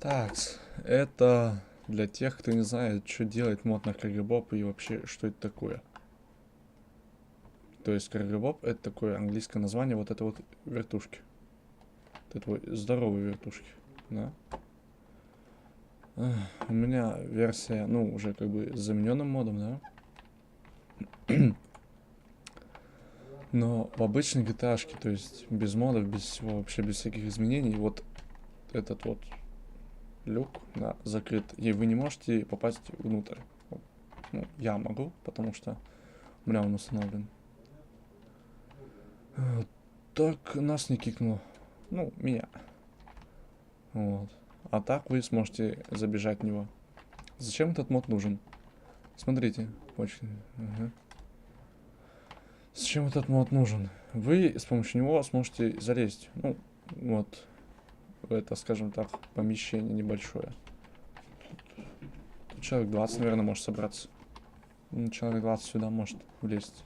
Так, это для тех, кто не знает, что делает мод на Крагебоб и вообще, что это такое. То есть Крагебоб это такое английское название вот этой вот вертушки. Вот этой вот здоровой вертушки, да. У меня версия, ну, уже как бы с замененным модом, да. Но в обычной GTA, то есть без модов, без всего, вообще без всяких изменений, вот этот вот люк да, закрыт, и вы не можете попасть внутрь. Ну, я могу, потому что у меня он установлен. Э, Так нас не кикнуло. Ну, меня. Вот. А так вы сможете забежать в него. Зачем этот мод нужен? Смотрите, очень. ага. Зачем этот мод нужен? Вы с помощью него сможете залезть. Ну, вот. Это, скажем так, помещение небольшое. Тут человек 20, наверное, может собраться. Ну, человек 20 сюда может влезть.